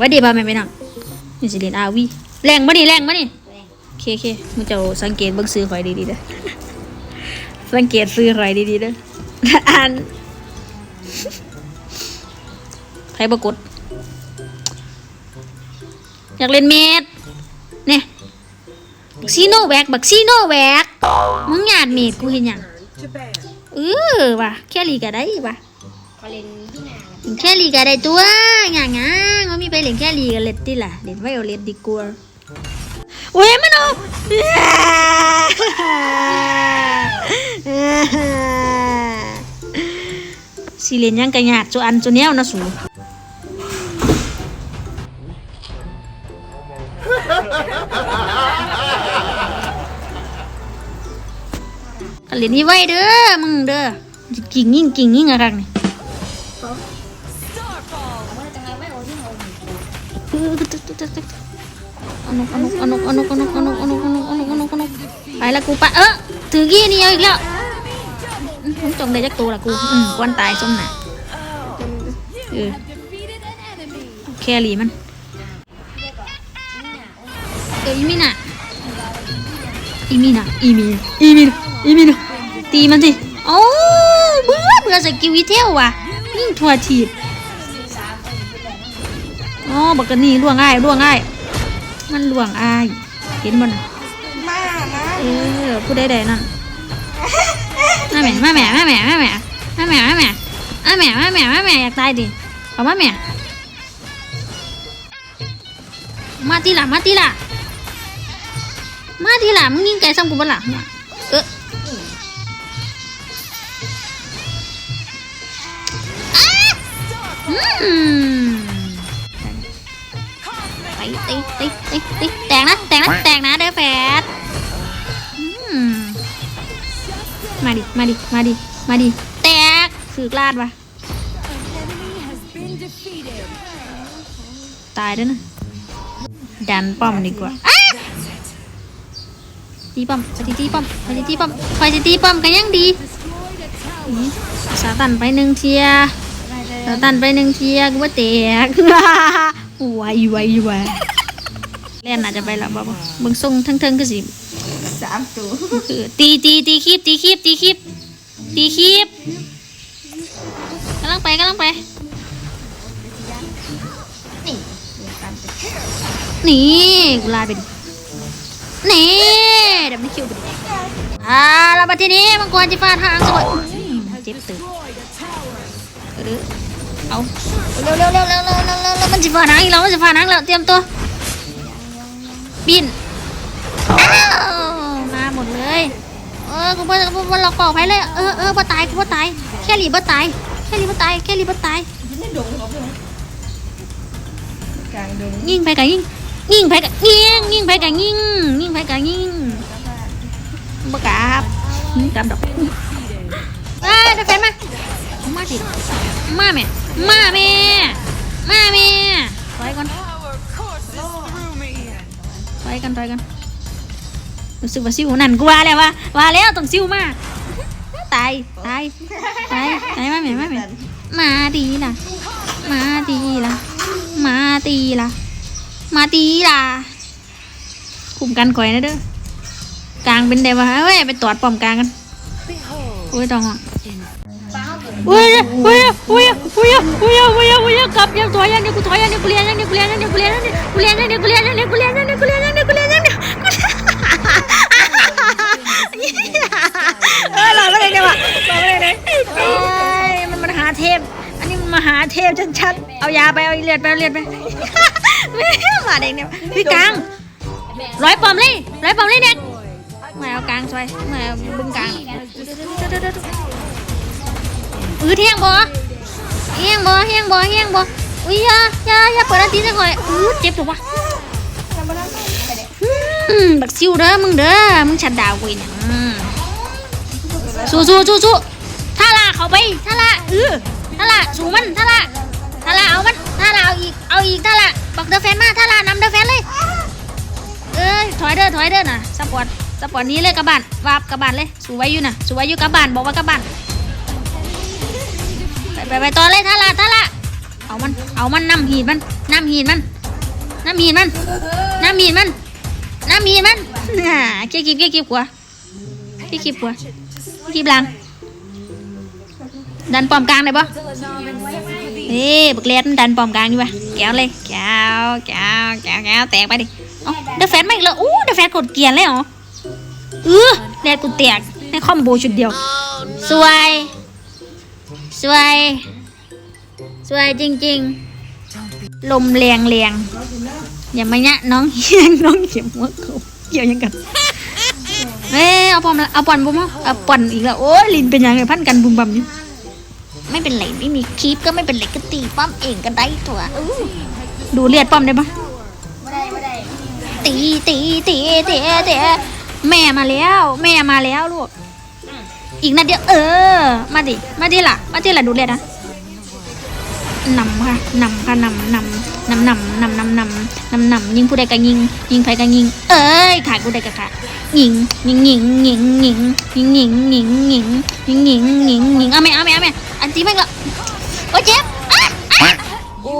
ว้ดีบ่แม่พี่น้องนี่สิเรียนอาวีแรงบ่นี่แรงบ่นี่โอเคโอเคมึงจะสังเกตเบิ่งซื้อข่อยดีๆเด้อสังเกตซื้อข่อยดีๆเด้ออ่านใครบกดอยากเล่นเมดเนี่ยบักซีโนแวกบักซีโนแวกมึงหยาดเมดกูเห็นยังเออว่ะแค่ลีก็ได้ว่ะเขาเล่น เล่นแค่ลีก็ได้ตัวหยางงางว่ามีไปเล่นแค่ลีก็เล่นติล่ะเล่นไวโอเลนดีกว่าเว้ยมันเอาสิเล่นหยังกะยากจุอันจุแนวนะสูก็เล่นนี่ไว้เด้อมึงเด้อกิ่งยิ่งกิ่งยิ่งอะไรนี่ อนุกอนุกอนุกอนุกอนุกอนุกอนุกอนุกอนุกอนุกอนุกไปละกูไปเออถือกี้นี่เอาอีกแล้วอื้อมึงจงได้จักตัวละกูอืมกวนตายส้มหน่ะเออแครี่มันเอออีมีน่ะอีมีน่ะอีมีอีมีน่ะอีมีน่ะตีมันสิโอ้เบื่อเบื่อสกิลอีเทลว่ะยิ่งทัวทีบ อ๋อบักกะนี่ล่วงง่ายล่วงง่ายมันล่วงอายเห็นบ่น่ะมามาเออผู้ใดๆนั่นมาแหม่มาแหม่มาแหม่มาแหม่มาแหม่มาแหม่มาแหม่มาแหม่มาแหม่อยากตายดิเอามาแหม่มาทีหละมาทีหละมาทีหละมึงยิงไก่ซ้ำกูบ่ล่ะเอออ้าอืม ตีตีตีตีตีแตกนะแตกนะแตกนะเด้อแฟดมาดิ มาดิ มาดิ มาดิ แตกสือกลาดวะตายด้วยนะ ดันป้อมดีกว่าตีป้อมไปตีตีป้อมไปตีตีป้อมไปตีตีป้อมกันยังดีสาตันไปหนึ่งเทียสาตันไปหนึ่งเทียกูว่าแตก ไวไวไวเล่นอาจจะไปแล้วบ่บ่เบิ่งทรงทั้งเทิงก็สิสามตัวคือตีตีตีคลิปตีคลิปตีคลิปตีคลิปกำลังไปกำลังไปนี่เดี๋ยวกันไปนี่กูลาไปดินี่เดี๋ยวไม่คิวไปดิอ่าแล้วบัดทีนี้มังกรจะฟาดหางสวย เอาเร็วเร็วเร็วเร็วเร็วเร็วเร็วมันจะฝ่าน้งอีกแล้วมันจะฝ่าน้งแล้วเตรียมตัวบินมาหมดเลยเออกูว่ากูว่าเราปอกไปเลยเออเออบ่ตายกูบ่ตายแค่รีบ่ตายแค่รีบ่ตายแค่รีบ่ตายยิงไปกับยิงยิงไปกับยิงยิงไปกับยิงยิงไปกับยิงบ่กลับกลับดอกเอ้ยไปมามาสิมาแม่ มาแม่ มาแม่ถอยก่อนถอยกันถอยกันรู้สึกว่าซิวนั่นกูว่าแล้วว่าว่าแล้วต้องซิวมากตายตายตายตายมาแม่มาแม่มาดีล่ะ มาดีล่ะ มาตีล่ะ มาตีล่ะคุมกันก่อยนะเด้อกลางเป็นเดวะเฮ้ยไปตอดป้อมกลางกันอุ้ยตองอะ อุ้ยอุ้ยอุ้ยอุ้ยอุ้ยอุ้ยอุ้ยกลับยังตัวยังเดียกูถอยยังเดียวกูเลี้ยงยังเดียวกูเลี้ยงยังเดียวกูเลี้ยงยังเดียวกูเลี้ยงยังเดียกูเลี้ยงยังเดียกูเลี้ยงยังเดียกูเลี้ยงยังเดียกูเลี้ยงยังเดียวเออหลอกไม่ได้เดี๋ยวอะหลอกไม่ได้เลยเอ้ยมันมหาเทพ อันนี้มันมหาเทพชัดๆเอายาไปเอาเลือดไปเอาเลือดไปมาเด็กเนี่ยพี่กลางร้อยปอมเลยร้อยปอมเลยเนี่ยมาเอากลางช่วยมาเอาบึ้งกลาง ออเที่ยงบ่เที่ยงบ่เที่ยงบ่เที่ยงบ่อุ้ยอยายายาเปิดอันตีซะก่อนอู้เจ็บถูกปะอืมบักซิวเด้อมึงเด้อมึงชัดดาวกูอีกเนี่ยสู้สู้สู้สู้ท่าละเขาไปท่าละเออท่าละสู้มันท่าละท่าละเอามันท่าละเอาอีกเอาอีกท่าละบอกเดอะแฟนมาท่าละนำเดอะแฟนเลยเอ้ยถอยเด้อถอยเด้อน่ะสปอร์ตสปอร์ตนี้เลยกระบานวาบกระบานเลยสู้ไว้อยู่น่ะสู้ไว้อยู่กระบานบอกว่ากระบาน ไปไปไปต่อเลยท่าละท่าละเอามัน เอามันนำหีดมันน้ำหีนมันน้ำหีนมันน้ำหีนมันน้ำหีนมันอ่าเกี่ยกิบเกี่ยกิบหัวเกี่ยกิบหัวกิบหลังดันปอมกลางได้ปะนี่บักเลียนดันปอมกลางอยู่ปะแก้วเลยแก้วแก้วแก้วแก้วแตกไปดิเอ้าเดอะแฟนไม่เลยอู้เดอะแฟนกดเกียร์เลยเหรอเออแลดกูแตกในคอมโบชุดเดียว สวย สวย สวยจริง ๆ ลมแรงแรงอย่ามาเนี่ยน้องเฮียงน้องเขียมหัวเขาเกี่ยวยังกันเอ้ยเอาปอมละเอาปอนบุ้มเอาเอาปอนอีกแล้วโอ้ยลินเป็นยังไงพันกันบุมบัมอยู่ไม่เป็นไรไม่มีคลิปก็ไม่เป็นไรก็ตีป้อมเองก็ได้ตัวดูเลียดป้อมได้ปะตีตีตีตีตีแม่มาแล้ว แม่มาแล้วลูก อีกนัดเดียวเออ มาดิ มาดิล่ะ มาดิล่ะดูเลียดนะนำค่ะนำค่ะนำนำนำนำนำนำนำนำนำยิงผู้ใดก็ยิง ยิงใครก็ยิง เอ้ยขาดผู้ใดก็ขาดยิงยิงยิงยิงยิงยิงยิงยิงยิงยิงยิงยิงยิงเอาไหมเอาไหมเอาไหมอันตีไม่ก็โอ้เจ็บโอ้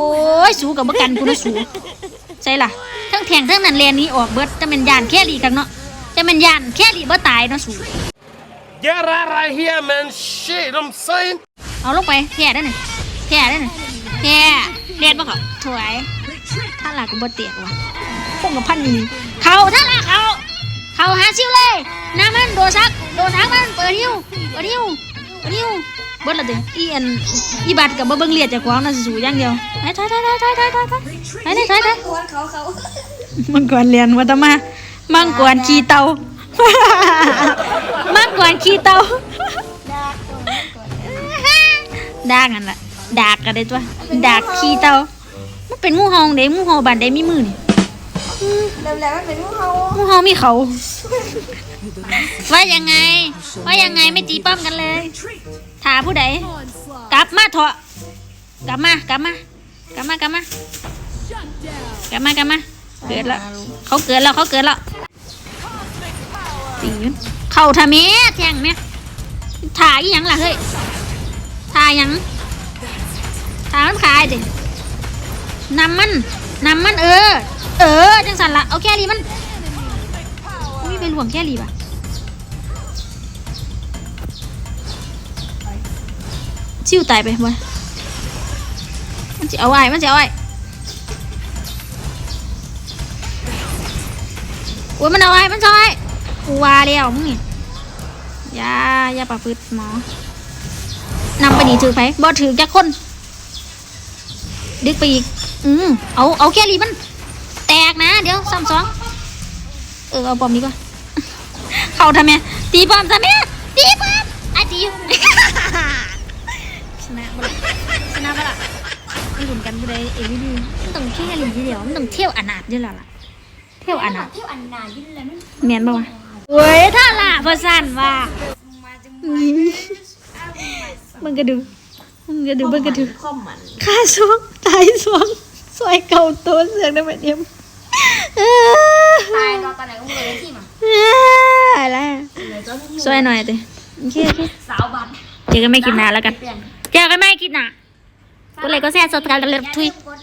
ยสู้กับประกันกูนะสู้ใช่ล่ะทั้งแทงทั้งนันเรียนนี้ออกเบิร์ดจะเป็นยานแค่ดีกันเนาะจะเป็นยานแค่ดีบ่ตายเนาะสู้ Get out of here, man. Shit, I'm saying. เอาลงไปแค่ได้หน่อยแค่ได้หน่อยแค่เรียนบ่เขาถวยถ้าหลักกูบ่เตียกว่ะพวกกับพันนี่เขาถ้าหลักเขาเขาหาซิวเลยหน้ามันโดนซักโดนทักมันเปิดหิ้วเปิดหิ้วเปิดหิ้วเบิดละเด้ออีอันอีบัดกับบ่เบิ่งเลียดจากของน่ะสิสู้อย่างเดียวไปถอยถอยถอยถอยถอยถอยถอยไปเลยถอยถอยตัวเขาเขามังกรเรียนวัตมามังกรขี่เตา มังกรขี่เตาดากนั่นแหละดากกันได้ตัวดากขี่เตามันเป็นงูเห่าเด้งูเห่าบานได้มีมือนี่เร็วๆมันเป็นพวกเขางูเห่ามีเขา ว่ายังไง ว่ายังไงไม่ตีป้อมกันเลยถาผู้ใดกลับมาเถอะกลับมากลับมากลับมากลับมากลับมากลับมาเกิดแล้วเขาเกิดแล้วเขาเกิดแล้วตีมัน เข่าทำเมแทงเมถ่ายยังล่ะเฮ้ยถ่ายยังถ่ายมันขายดินำมันนำมันเออ เออจังสันละเอาแค่รีมันอุ้ยไปหลวงแค่รีป่ะชิวตายไปบ่มันจะเอาไว้มันจะเอาไว้โอ้ยมันเอาไว้มันซอย กูว่าแล้วมึงนี่อย่าอย่าประพฤติหมอนำไปหนีถือไปบ่ถือจักคน ดึกไปอีก อืมเอาเอาแค่รีมัน แตกนะ เดี๋ยวซ้ำสองเออเอาปอมดีกว่าเข้าทำไมตีปอมทำไมตีปอมไอ้ตีชนะบ่ล่ะชนะบ่ล่ะมันหลุนกันบ่ได้เอวีดีมันต้องแค่รีทีเดียวมันต้องเที่ยวอนาถด้วยล่ะล่ะเที่ยวอนาถเที่ยวอันนานยิ่งเลยมันเมียนบ่วะ เว้ยถ้าละพอสั่นว่ามาจังมึงก็ดูมึงก็ดูมึงก็ดูข้อมมันฆ่าสวงตายสวงซอยเก่าตัวเสือกได้ไหมเดียมเอ้อตายตอนตอนไหนก็เลยที่มาเอ้ออะไรซอยหน่อยติโอเคโอเคสาวบัตรเจอกันไม่กินนานแล้วกันเปลี่ยนเจอกันไม่กินนานก็เลยก็แซ่สดกันเลยทุยกด